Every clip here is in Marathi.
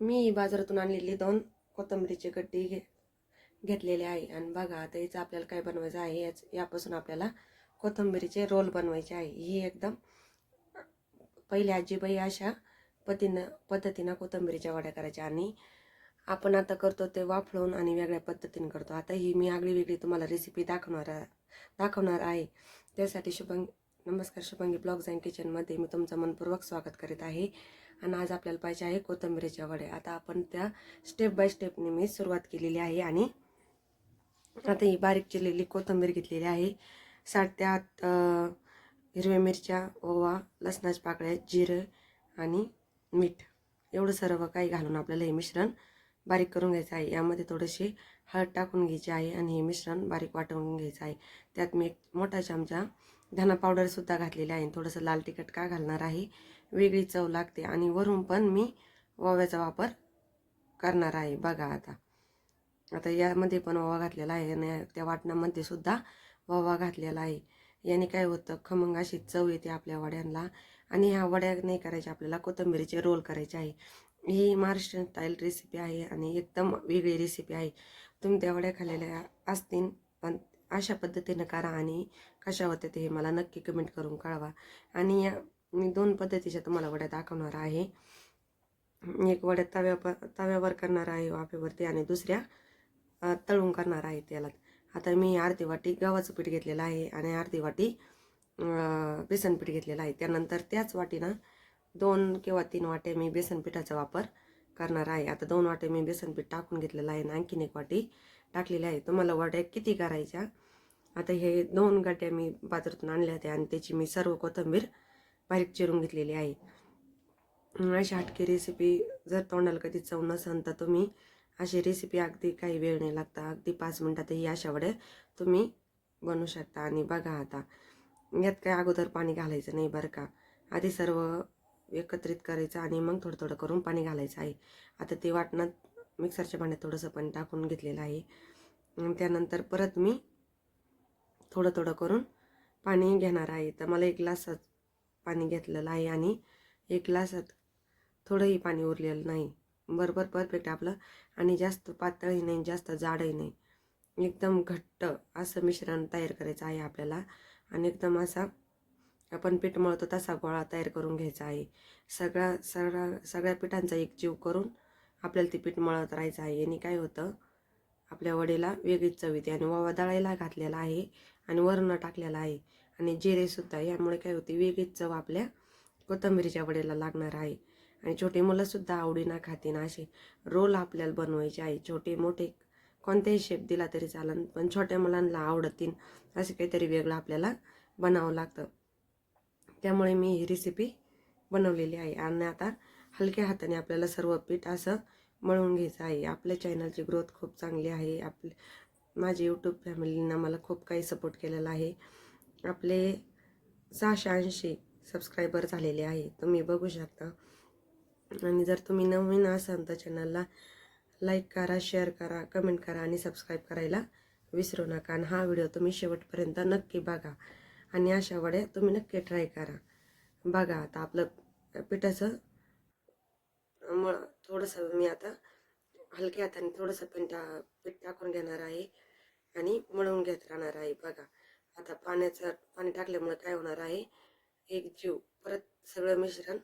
मी बाजारातून आणलेली दोन कोथिंबीरीचे गड्डी घे घेतलेले आहे. आणि बघा आता याचं आपल्याला काय बनवायचं आहे? याच यापासून आपल्याला कोथिंबीरीचे रोल बनवायचे आहे. ही एकदम पहिले आजीबाई अशा पद्धतीनं पद्धतीनं कोथिंबीरीच्या वड्या करायच्या. आणि आपण आता करतो ते वाफळून आणि वेगळ्या पद्धतीने करतो. आता ही मी आगळी वेगळी तुम्हाला रेसिपी दाखवणार दाखवणार आहे. त्यासाठी शुभंग नमस्कार शुभंगी ब्लॉग्स अँड किचनमध्ये मी तुमचं मनपूर्वक स्वागत करीत आहे. आणि आज आपल्याला पाहिजे आहे कोथिंबीरीच्या वड्या आता आपण त्या स्टेप बाय स्टेपने मी सुरुवात केलेली आहे आणि आता ही बारीक चिरलेली कोथिंबीर घेतलेली आहे. साठ ते हिरव्या मिरच्या ओवा लसणाच्या पाकळ्या जिरं आणि मीठ. एवढं सर्व काही घालून आपल्याला हे मिश्रण बारीक करून घ्यायचं आहे. यामध्ये थोडेसे हळद टाकून घ्यायची आहे आणि हे मिश्रण बारीक वाटवून घ्यायचं आहे. त्यात मी एक मोठा चमचा धना पावडरसुद्धा घातलेली आहे. थोडंसं लाल तिखट का घालणार आहे? वेगळी चव लागते. आणि वरून पण मी ओव्याचा वापर करणार आहे. बघा आता. आता यामध्ये पण ओवा घातलेला आहे. आणि त्या वाटणामध्ये सुद्धा ओवा घातलेला आहे. याने काय होतं? खमंग अशी चव येते आपल्या वड्यांना. आणि ह्या वड्या नाही करायच्या. आपल्याला कोथिंबीरीचे रोल करायचे आहे. ही महाराष्ट्र स्टाईल रेसिपी आहे. आणि एकदम वेगळी रेसिपी आहे. तुम्ही त्या वड्या खाल्लेल्या असतील पण अशा पद्धतीनं करा. आणि कशा होत्या ते मला नक्की कमेंट करून कळवा. आणि या मी दोन पद्धतीच्या तुम्हाला वड्या दाखवणार आहे. एक वड्या तव्या तव्यावर करणार आहे वाफेवरती आणि दुसऱ्या तळून करणार आहे त्याला आता मी अर्धी वाटी गव्हाचं पीठ घेतलेलं आहे आणि अर्धी वाटी बेसन पीठ घेतलेलं आहे. त्यानंतर त्याच वाटीनं दोन किंवा तीन वाटे मी बेसन पिठाचा वापर करणार आहे. आता दोन वाटे मी बेसन पीठ टाकून घेतलेलं आहे आणि आणखीन एक वाटी टाकलेली आहे. तुम्हाला वड्या किती करायच्या? आता हे दोन गड्ड्या मी बाजारातून आणल्या होत्या आणि त्याची मी सर्व कोथिंबीर बारीक चिरून घेतलेली आहे. अशी हटकी रेसिपी जर तोंडाला कधी चव नसेल तर तुम्ही अशी रेसिपी अगदी काही वेळ नाही लागता. अगदी पाच मिनटातही अशा वड्या तुम्ही बनवू शकता. आणि बघा आता यात काय अगोदर पाणी घालायचं नाही बरं का. आधी सर्व एकत्रित करायचं आणि मग थोडं थोडं करून पाणी घालायचं आहे. आता ते वाटणात मिक्सरच्या भांड्यात थोडंसं पाणी टाकून घेतलेलं आहे. त्यानंतर परत मी थोडं थोडं करून पाणी घेणार आहे. तर मला एक ग्लास पाणी घेतलेलं आहे आणि एक ग्लासात थोडंही पाणी उरलेलं नाही. बरोबर परफेक्ट आपलं. आणि जास्त पातळही नाही जास्त जाडही नाही. एकदम घट्ट असं मिश्रण तयार करायचं आहे आपल्याला. आणि एकदम असा आपण पीठ मळतो तसा गोळा तयार करून घ्यायचा आहे. सगळा सगळा सगळ्या पिठांचा एक जीव करून आपल्याला ते पीठ मळत राहायचं आहे. आणि काय होतं? आपल्या वडीला वेगळीच चव येते. आणि ओवा दळायला घातलेला आहे आणि वरण टाकलेला आहे. आणि जिरेसुद्धा यामुळे काय होते वेगळीच चव आपल्या कोथंबीरीच्या वडेला लागणार आहे. आणि छोटी मुलंसुद्धा आवडीनं खातीन असे रोल आपल्याला बनवायचे आहे. छोटे मोठे कोणत्याही शेप दिला तरी चालन पण छोट्या मुलांना आवडतील असं काहीतरी वेगळं आपल्याला बनावं लागतं. त्यामुळे मी ही रेसिपी बनवलेली आहे. आणि आता हलक्या हाताने आपल्याला सर्व पीठ असं मळून घ्यायचं आहे. आपल्या चॅनलची ग्रोथ खूप चांगली आहे. आपले माझे यूट्यूब फॅमिलीनं मला खूप काही सपोर्ट केलेला आहे. आपले सहाशे ऐंशी सबस्क्रायबर झालेले आहे. तुम्ही बघू शकता. आणि जर तुम्ही नवीन असाल तर चॅनलला लाईक करा शेअर करा कमेंट करा आणि सबस्क्राईब करायला विसरू नका. आणि हा व्हिडिओ तुम्ही शेवटपर्यंत नक्की बघा. आणि अशा वड्या तुम्ही नक्की ट्राय करा. बघा आता आपलं पिठाचं मळ थोडंसं मी आता हलक्या हाताने थोडंसं पीठ पीठ टाकून घेणार आहे. आणि मळून घेत राहणार आहे. बघा. आता पाण्याचं पाणी टाकल्यामुळे काय होणार आहे? एक जीव परत सगळं मिश्रण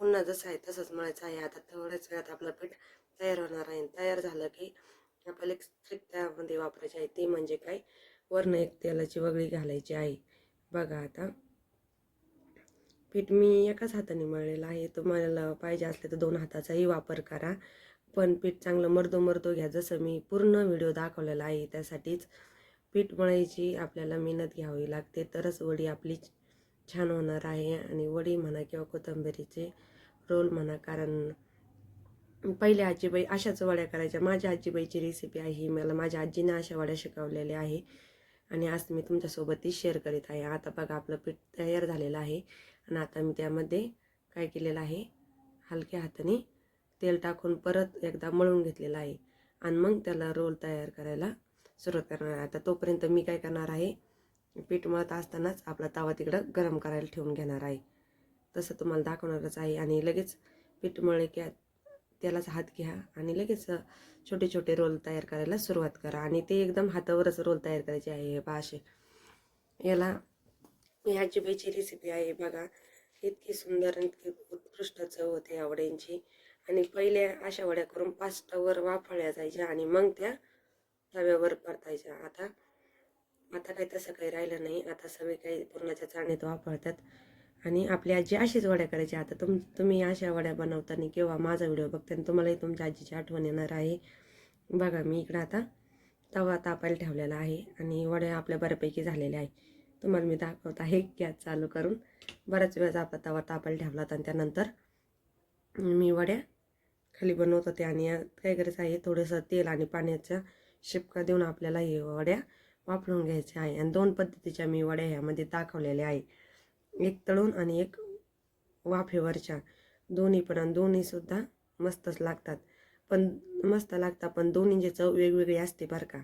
पुन्हा जसं आहे तसंच मळायचं आहे. आता थोड्याच वेळात आपलं पीठ तयार होणार आहे. तयार झालं की आपल्याला एक स्ट्रिक त्यामध्ये वापरायची आहे. ते म्हणजे काय? वरनं एक तेलाची वगळी घालायची आहे. बघा आता. पीठ मी एकाच हाताने मळलेलं आहे. तुम्हाला पाहिजे असले तर दोन हाताचाही वापर करा. पण पीठ चांगलं मर्दो मर्दो घ्या. जसं मी पूर्ण व्हिडिओ दाखवलेला आहे त्यासाठीच पीठ मळायची आपल्याला मेहनत घ्यावी लागते तरच वडी आपली छान होणार आहे. आणि वडी म्हणा किंवा कोथंबरीचे रोल म्हणा कारण पहिले आजीबाई अशाच वड्या करायच्या. माझ्या आजीबाईची रेसिपी आहे ही मला माझ्या आजीने अशा वड्या शिकवलेल्या आहे. आणि आज मी तुमच्यासोबत ती शेअर करीत आहे. आता बघा आपलं पीठ तयार झालेलं आहे. आणि आता मी त्यामध्ये काय केलेलं आहे? हलक्या हाताने तेल टाकून परत एकदा मळून घेतलेलं आहे. आणि मग त्याला रोल तयार करायला सुरुवात करणार. आहे आता तोपर्यंत मी काय करणार आहे? पीठ मळत असतानाच आपला तवा तिकडं गरम करायला ठेवून घेणार आहे. तसं तुम्हाला दाखवणारच आहे. आणि लगेच पीठ मळले की त्यालाच हात घ्या आणि लगेच छोटे छोटे रोल तयार करायला सुरुवात करा. आणि ते एकदम हातावरच रोल तयार करायचे आहे हे याला ह्या जिभेची रेसिपी आहे बघा. इतकी सुंदर इतकी उत्कृष्ट चव होते या वड्यांची. आणि पहिल्या अशा वड्या करून पाच तवर वाफळल्या जायच्या आणि मग त्या तव्यावर परतायच्या. आता आता काही तसं काही राहिलं नाही. आता सगळे काही पूर्णाच्या चाळणीत वापरतात. आणि आपली आजी अशीच वड्या करायची. आता तुम तुम्ही अशा वड्या बनवताना किंवा माझा व्हिडिओ बघताना तुम्हालाही तुमच्या आजीची आठवण येणार आहे. बघा मी इकडं आता तवा तापायला ठेवलेला आहे आणि वड्या आपल्या बऱ्यापैकी झालेल्या आहे. तुम्हाला मी दाखवत आहे. गॅस चालू करून बराच वेळ आपला तवा तापायला ठेवला होता आणि त्यानंतर मी वड्या खाली बनवत होते. आणि काय करायचं आहे? थोडंसं तेल आणि पाण्याचा शिपका देऊन आपल्याला हे वड्या वापरून घ्यायच्या आहे. आणि दोन पद्धतीच्या मी वड्या ह्यामध्ये दाखवलेल्या आहे. एक तळून आणि एक वाफेवरच्या. दोन्ही पण आणि दोन्हीसुद्धा मस्तच लागतात. पण मस्त लागतात पण दोन्हीची चव वेगवेगळी असते बरं का.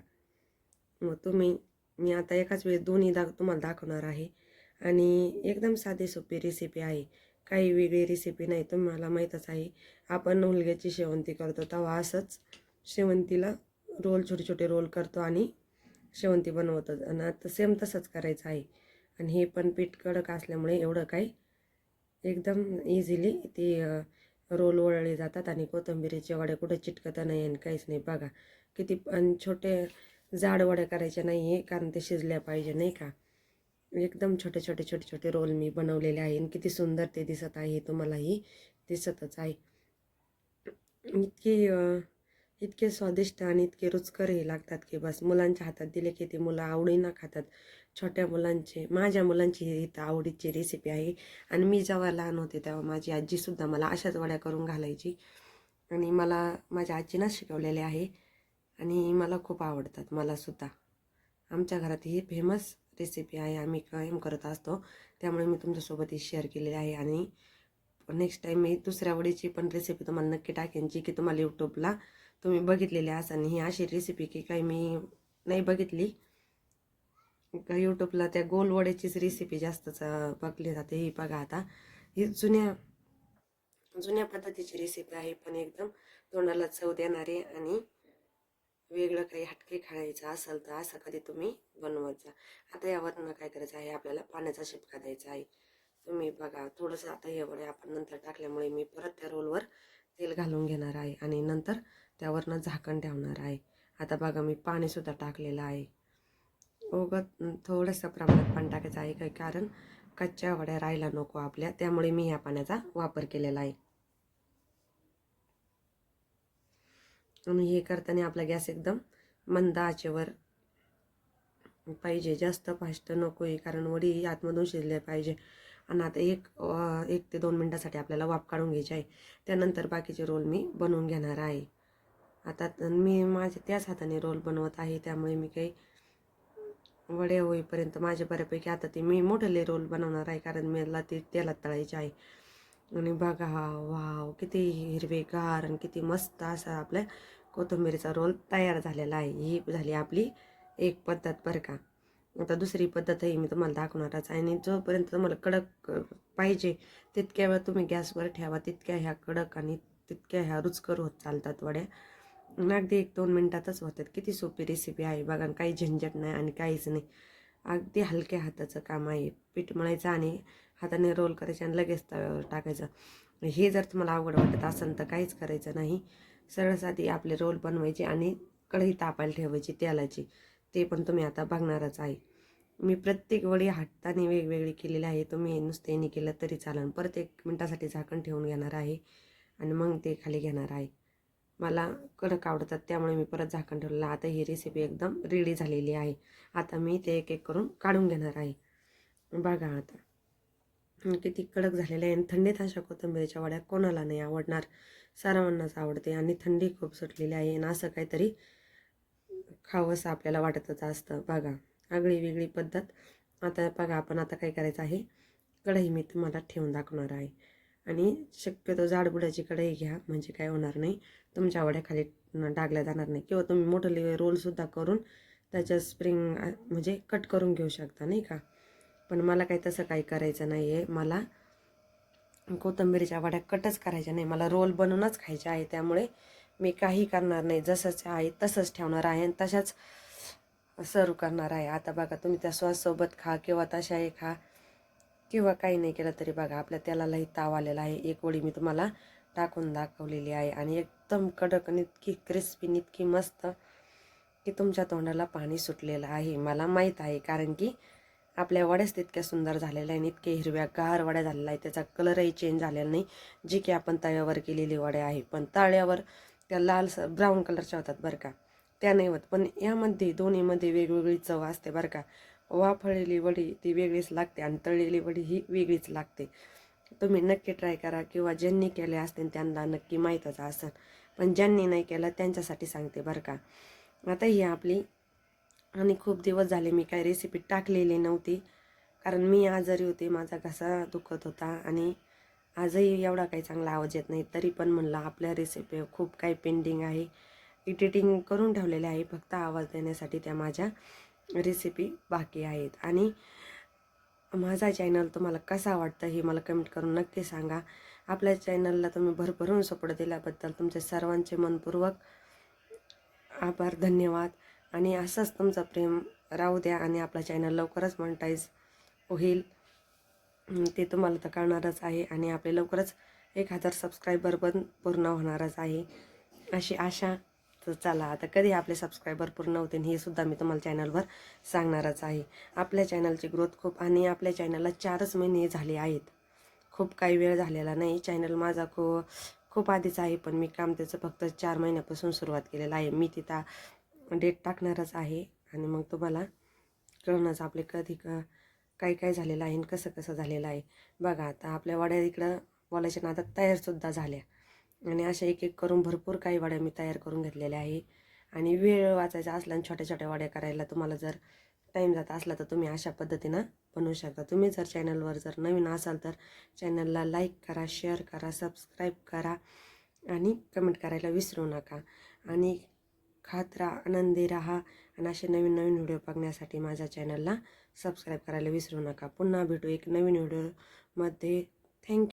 मग तुम्ही मी आता एकाच वेळेस दोन्ही दाख तुम्हाला दाखवणार आहे. आणि एकदम साधी सोपी रेसिपी आहे. काही वेगळी रेसिपी नाही तुम्हाला माहीतच आहे. आपण मुलग्याची शेवंती करतो तेव्हा असंच शेवंतीला रोल छोटे छोटे रोल करतो आणि शेवंती बनवतो. आणि आता सेम तसंच करायचं आहे. आणि हे पण पीठ कडक असल्यामुळे एवढं काही एकदम इझिली ते रोल वळले जातात आणि कोथिंबिरीचे वड्या कुठं चिटकत नाही आणि काहीच नाही. बघा किती आणि छोटे जाड वड्या करायच्या नाही आहे कारण ते शिजल्या पाहिजे नाही का? एकदम छोटे छोटे छोटे छोटे रोल मी बनवलेले आहे आणि किती सुंदर ते दिसत आहे तुम्हालाही दिसतच आहे. इतकी इतके स्वादिष्ट आणि इतके रुचकर हे लागतात की बस मुलांच्या हातात दिले की ते मुलं आवडीनं खातात. छोट्या मुलांचे माझ्या मुलांची ही इथं आवडीची रेसिपी आहे. आणि मी जेव्हा लहान होते तेव्हा माझी आजीसुद्धा मला अशाच वड्या करून घालायची. आणि मला माझ्या आजीनंच शिकवलेले आहे. आणि मला खूप आवडतात मलासुद्धा आमच्या घरात ही फेमस रेसिपी आहे आम्ही कायम करत असतो. त्यामुळे मी तुमच्यासोबत ही शेअर केलेली आहे. आणि नेक्स्ट टाईम मी दुसऱ्या वडीची पण रेसिपी तुम्हाला नक्की टाकेन जी की तुम्हाला यूट्यूबला तुम्ही बघितलेले असाल ही अशी रेसिपी की काही मी नाही बघितली. का यूट्यूबला त्या गोलवड्याचीच रेसिपी जास्तच बघली जाते ही बघा आता. ही जुन्या जुन्या पद्धतीची रेसिपी आहे पण एकदम तोंडाला चव देणारी आणि वेगळं काही हटके खायचं असेल तर असं कधी तुम्ही बनवत जा. आता यावरनं काय करायचं आहे? आपल्याला पाण्याचा शिपका द्यायचा आहे. तुम्ही बघा थोडंसं आता हे वडे आपण नंतर टाकल्यामुळे मी परत त्या रोलवर तेल घालून घेणार आहे आणि नंतर त्यावरनं झाकण ठेवणार आहे. आता बघा मी पाणीसुद्धा टाकलेलं आहे. उगत थोडंसं प्रमाणात पाणी टाकायचं आहे काही कारण कच्च्या वड्या राहायला नको आपल्या. त्यामुळे मी ह्या पाण्याचा वापर केलेला आहे. आणि हे करताना आपला गॅस एकदम मंद आचेवर पाहिजे. जास्त फास्ट नको आहे कारण वडी आतमधून शिजले पाहिजे. आणि आता एक एक ते दोन मिनटासाठी आपल्याला वाफ काढून घ्यायची आहे. त्यानंतर बाकीचे रोल मी बनवून घेणार आहे. आता मी माझ्या त्याच हाताने रोल बनवत आहे त्यामुळे मी काही वडे होईपर्यंत माझे बऱ्यापैकी आता ते मी मोठेले रोल बनवणार आहे कारण मला ते तेलात तळायचे आहे. आणि बघा वाव किती हिरवेगार आणि किती मस्त असा आपल्या कोथिंबीरीचा रोल तयार झालेला आहे. ही झाली आपली एक पद्धत बरं का. आता दुसरी पद्धतही मी तुम्हाला दाखवणारच आहे. आणि जोपर्यंत तुम्हाला कडक पाहिजे तितक्या वेळ तुम्ही गॅसवर ठेवा तितक्या ह्या कडक आणि तितक्या ह्या रुचकर होत चालतात वड्या. अगदी एक दोन मिनटातच होतात. किती सोपी रेसिपी आहे बघा काही झंझट नाही आणि काहीच नाही. अगदी हलक्या हाताचं काम आहे. पीठ मळायचं आणि हाताने रोल करायचं आणि लगेच तव्यावर टाकायचं. हे जर तुम्हाला अवघड वाटत असेल तर काहीच करायचं नाही. सरळ साधी आपले रोल बनवायचे आणि कढई तापायला ठेवायची तेलाची. ते पण तुम्ही आता बघणारच आहे. मी प्रत्येक वेळी हाताने वेगवेगळी केलेली आहे. तुम्ही नुसतेने केलं तरी चालेल. परत एक मिनटासाठी झाकण ठेवून घेणार आहे आणि मग ते खाली घेणार आहे. मला कडक आवडतात त्यामुळे मी परत झाकण ठेवलेलं आता ही रेसिपी एकदम रेडी झालेली आहे. आता मी ते एक एक करून काढून घेणार आहे. बघा आता. किती कडक झालेले आहे. आणि थंडीत अशा कोथिंबीरीच्या वड्या कोणाला नाही आवडणार. सर्वांनाच आवडते. आणि थंडी खूप सुटलेली आहे. आणि असं काहीतरी खावंसं आपल्याला वाटतच असतं. बघा. आगळी वेगळी पद्धत. आता बघा आपण आता काय करायचं आहे? कढई मी तुम्हाला ठेवून दाखवणार आहे. आणि शक्यतो जाडबुडाची कढई घ्या म्हणजे काय होणार नाही. तुमच्या आवड्याखाली डागल्या जाणार नाही. किंवा तुम्ही मोठं रोलसुद्धा करून त्याच्या स्प्रिंग म्हणजे कट करून घेऊ शकता नाही का? पण मला काही तसं काही करायचं नाही आहे मला कोथिंबीरीच्या वड्या कटच करायच्या नाही. मला रोल बनवूनच खायच्या आहे त्यामुळे मी काही करणार नाही. जसंच आहे तसंच ठेवणार आहे आणि तशाच सर्व करणार आहे. आता बघा तुम्ही त्या सॉससोबत खा किंवा तशाही खा. किंवा काही नाही केलं तरी बघा आपल्या तेलालाही ताव आलेला आहे. एक वडी मी तुम्हाला टाकून दाखवलेली आहे. आणि एकदम कडक आणि इतकी क्रिस्पी इतकी मस्त की तुमच्या तोंडाला पाणी सुटलेलं आहे. मला माहीत आहे कारण की आपल्या वड्याच तितक्या सुंदर झालेल्या आहे इतके हिरव्या गार वड्या झालेल्या आहे त्याचा कलरही चेंज झालेला नाही जी की आपण तव्यावर केलेली वड्या आहे. पण तळ्यावर त्या लाल ब्राऊन कलरच्या होतात बरं का. त्या नाही होत. पण यामध्ये दोन्हीमध्ये वेगवेगळी चव असते बरं का. वाफळलेली वडी ती वेगळीच लागते आणि तळलेली वडी ही वेगळीच लागते. तुम्ही नक्की ट्राय करा किंवा ज्यांनी केले असतील त्यांना नक्की माहीतच असेल. पण ज्यांनी नाही केलं त्यांच्यासाठी सांगते बरं का. आता ही आपली आणि खूप दिवस झाले मी काही रेसिपी टाकलेली नव्हती. कारण मी आजारी होते माझा घसा दुखत होता आणि आजही एवढा काही चांगला आवाज येत नाही. तरी पण म्हणलं आपल्या रेसिपी खूप काही पेंडिंग आहे. एडिटिंग करून ठेवलेले आहे फक्त आवाज देण्यासाठी त्या माझ्या. रेसिपी बाकी आहेत. आणि माझा चॅनल तुम्हाला कसा वाटतं हे मला कमेंट करून नक्की सांगा. आपल्या चॅनलला तुम्ही भरभरून सपोर्ट दिल्याबद्दल तुमचे सर्वांचे मनपूर्वक आभार धन्यवाद. आणि असंच तुमचं प्रेम राहू द्या आणि आपला चॅनल लवकरच मॉनिटाईज होईल. ते तुम्हाला तर कळणारच आहे आणि आपले लवकरच एक हजार सबस्क्रायबर पण पूर्ण होणारच आहे. अशी आशा तर चला आता कधी आपले सबस्क्रायबर पूर्ण होतील हे सुद्धा मी तुम्हाला चॅनलवर सांगणारच आहे. आपल्या चॅनलची ग्रोथ खूप आणि आपल्या चॅनलला चारच महिने झाले आहेत. खूप काही वेळ झालेला नाही. चॅनल माझा खूप खूप आधीच आहे पण मी काम त्याचं फक्त चार महिन्यापासून सुरुवात केलेलं आहे. मी तिथं डेट टाकणारच आहे आणि मग तुम्हाला कळणंच आपले कधी क काय काय झालेलं आहे आणि कसं कसं झालेलं आहे. बघा आता आपल्या वड्या इकडं बोलायच्या नादात तयारसुद्धा झाल्या. आणि अशा एक एक करून भरपूर काही वड्या मी तयार करून घेतलेल्या आहे. आणि वेळ वाचायचा असला आणि छोट्या छोट्या वड्या करायला तुम्हाला जर टाईम जात असला तर तुम्ही अशा पद्धतीनं बनवू शकता. तुम्ही जर चॅनलवर जर नवीन असाल तर चॅनलला लाईक करा शेअर करा सबस्क्राईब करा आणि कमेंट करायला विसरू नका. आणि खात राहा आनंदी राहा आणि असे नवीन नवीन व्हिडिओ बघण्यासाठी माझ्या चॅनलला सबस्क्राईब करायला विसरू नका. पुन्हा भेटू एक नवीन व्हिडिओमध्ये थँक्यू